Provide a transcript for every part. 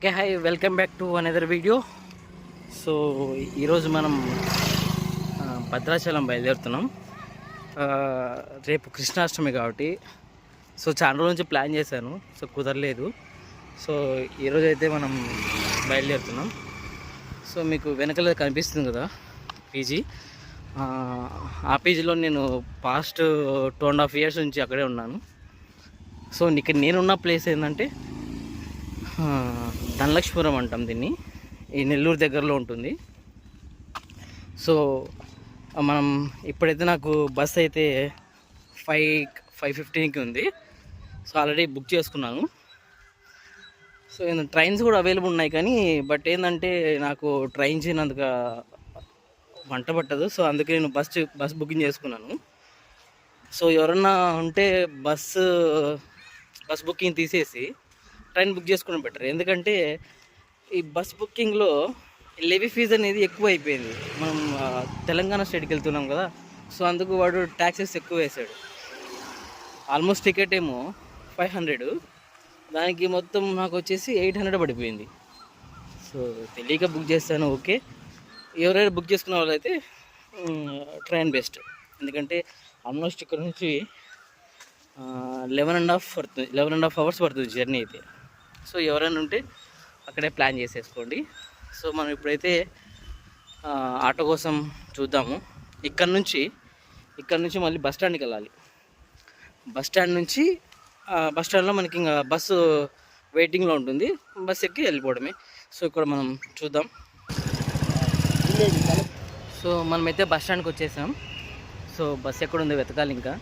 Okay hi welcome back to another video so ఈరోజు మనం భద్రాచలం బయలుదేరుతున్నాం. రేపు కృష్ణాష్టమి కాబట్టి సో చాలా రోజుల నుంచి ప్లాన్ చేశాను సో కుదరలేదు. సో ఈరోజు అయితే మనం బయలుదేరుతున్నాం. సో మీకు వెనకల కనిపిస్తుంది కదా పీజీ. ఆ, పీజీలో నేను past two and half years నుంచి అక్కడే ఉన్నాను. సో ఇక్కడ నేనున్న ప్లేస్ ఏంటంటే ధనలక్ష్మీపురం అంటాం దీన్ని. ఈ నెల్లూరు దగ్గరలో ఉంటుంది. సో మనం ఇప్పుడైతే నాకు బస్ అయితే ఫైవ్ ఫైవ్ ఫిఫ్టీన్కి ఉంది. సో ఆల్రెడీ బుక్ చేసుకున్నాను. సో ట్రైన్స్ కూడా అవైలబుల్ ఉన్నాయి కానీ బట్ ఏంటంటే నాకు ట్రైన్ చేయనందుకు వంట పట్టదు. సో అందుకే నేను బస్ బస్ బుకింగ్ చేసుకున్నాను. సో ఎవరన్నా ఉంటే బస్సు బస్ బుకింగ్ తీసేసి ట్రైన్ బుక్ చేసుకోవడం బెటర్. ఎందుకంటే ఈ బస్ బుకింగ్లో లెవీ ఫీజు అనేది ఎక్కువ అయిపోయింది మనం తెలంగాణ స్టేట్కి వెళ్తున్నాం కదా సో అందుకు వాడు ట్యాక్సెస్ ఎక్కువ వేసాడు. ఆల్మోస్ట్ టికెట్ ఏమో ఫైవ్ హండ్రెడ్. దానికి మొత్తం నాకు వచ్చేసి ఎయిట్ హండ్రెడ్ పడిపోయింది. సో తెలియక బుక్ చేస్తాను ఓకే. ఎవరైనా బుక్ చేసుకున్న వాళ్ళైతే ట్రైన్ బెస్ట్. ఎందుకంటే ఆల్మోస్ట్ ఇక్కడ నుంచి లెవెన్ అండ్ హాఫ్ పడుతుంది లెవెన్ అండ్ హాఫ్ అవర్స్ పడుతుంది జర్నీ అయితే. సో ఎవరైనా ఉంటే అక్కడే ప్లాన్ చేసేసుకోండి. సో మనం ఇప్పుడైతే ఆటో కోసం చూద్దాము. ఇక్కడ నుంచి ఇక్కడ నుంచి మళ్ళీ బస్ స్టాండ్కి వెళ్ళాలి. బస్ స్టాండ్ నుంచి బస్ స్టాండ్లో మనకి ఇంకా బస్సు వెయిటింగ్లో ఉంటుంది. బస్ ఎక్కి వెళ్ళిపోవడమే. సో ఇక్కడ మనం చూద్దాం. సో మనమైతే బస్ స్టాండ్కి వచ్చేసాం. సో బస్ ఎక్కడ ఉందో వెతకాలి ఇంకా.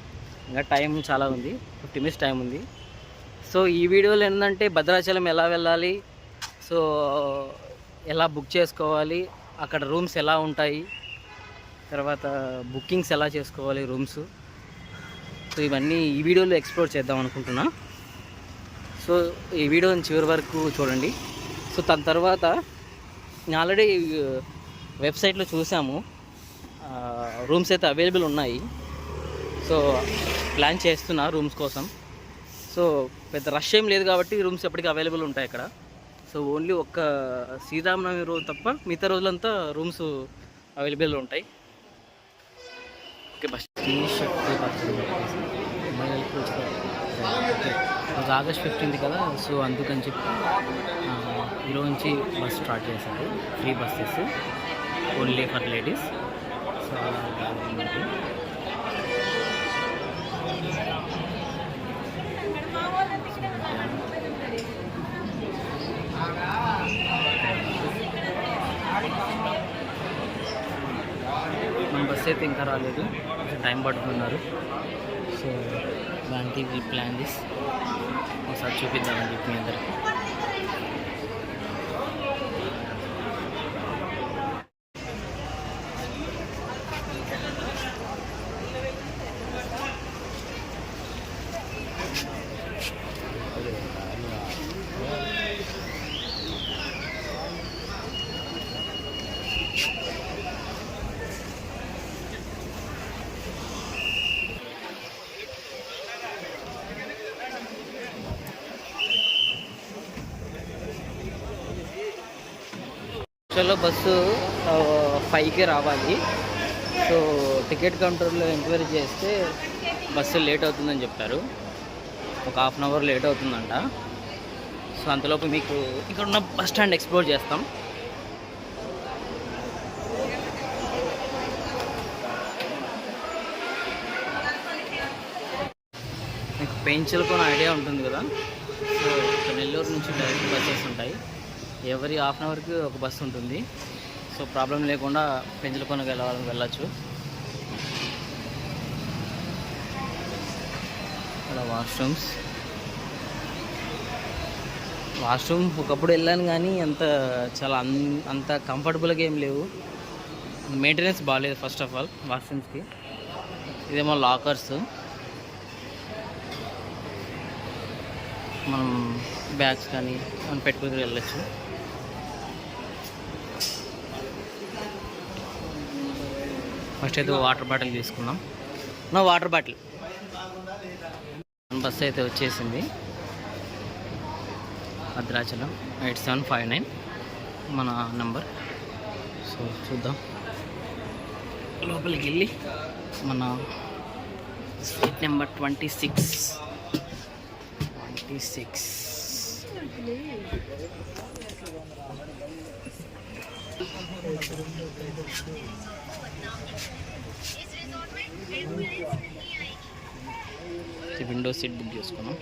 ఇంకా టైం చాలా ఉంది. ఫిఫ్టీ మినిట్స్ టైం ఉంది. సో ఈ వీడియోలో ఏంటంటే భద్రాచలం ఎలా వెళ్ళాలి? సో ఎలా బుక్ చేసుకోవాలి? అక్కడ రూమ్స్ ఎలా ఉంటాయి? తర్వాత బుకింగ్స్ ఎలా చేసుకోవాలి రూమ్స్? సో ఇవన్నీ ఈ వీడియోలో ఎక్స్ప్లోర్ చేద్దాం అనుకుంటున్నా. సో ఈ వీడియోని చివరి వరకు చూడండి. సో దాని తర్వాత నేను ఆల్రెడీ వెబ్సైట్లో చూసాము రూమ్స్ అయితే అవైలబుల్ ఉన్నాయి. సో ప్లాన్ చేస్తున్నా రూమ్స్ కోసం. సో పెద్ద రష్ ఏం లేదు కాబట్టి రూమ్స్ ఎప్పటికీ అవైలబుల్ ఉంటాయి ఇక్కడ సో ఓన్లీ ఒక్క శ్రీరామనవమి రోజు తప్ప మిగతా రోజులంతా రూమ్స్ అవైలబుల్ ఉంటాయి. Okay bus. రోజు ఆగస్ట్ ఫిఫ్టీన్త్ కదా సో అందుకని చెప్పి ఈరోజు నుంచి బస్ స్టార్ట్ చేశారు. Free buses. Only for ladies. So అయితే ఇంకా రాలేదు. కొంచెం టైం పడుతున్నారు. సో దానికి ప్లాన్ దిస్ ఒకసారి చూపిద్దామని చెప్పి మీ అందరికీ. యాక్చువల్గా బస్సు ఫైవ్కి రావాలి. సో టికెట్ కౌంటర్లో ఎంక్వైరీ చేస్తే బస్సు లేట్ అవుతుందని చెప్పారు. ఒక హాఫ్ అన్ అవర్ లేట్ అవుతుందంట. సో అంతలోపు మీకు ఇక్కడ ఉన్న బస్ స్టాండ్ ఎక్స్ప్లోర్ చేస్తాం. మీకు పెంచులకు ఐడియా ఉంటుంది కదా. సో ఇక్కడ నెల్లూరు నుంచి డైరెక్ట్ బస్సెస్ ఉంటాయి. ఎవరి హాఫ్ అన్ అవర్కి ఒక బస్సు ఉంటుంది. సో ప్రాబ్లం లేకుండా పెంచలకొనకు వెళ్ళాలని వెళ్ళచ్చు. అలా వాష్రూమ్స్. వాష్రూమ్ ఒకప్పుడు వెళ్ళాను కానీ అంత చాలా అన్ అంత కంఫర్టబుల్గా ఏం లేవు. మెయింటెనెన్స్ బాగాలేదు ఫస్ట్ ఆఫ్ ఆల్ వాష్రూమ్స్కి. ఇదేమో లాకర్స్. మనం బ్యాగ్స్ కానీ మనం పెట్టుకుని వెళ్ళచ్చు. ఫస్ట్ అయితే వాటర్ బాటిల్ తీసుకుందాం నా వాటర్ బాటిల్. బస్ అయితే వచ్చేసింది. Bhadrachalam eight seven five nine మన నంబర్. సో చూద్దాం. లోపలికి వెళ్ళి మన seat number twenty six. Twenty six. Window seat book చేసుకున్నాం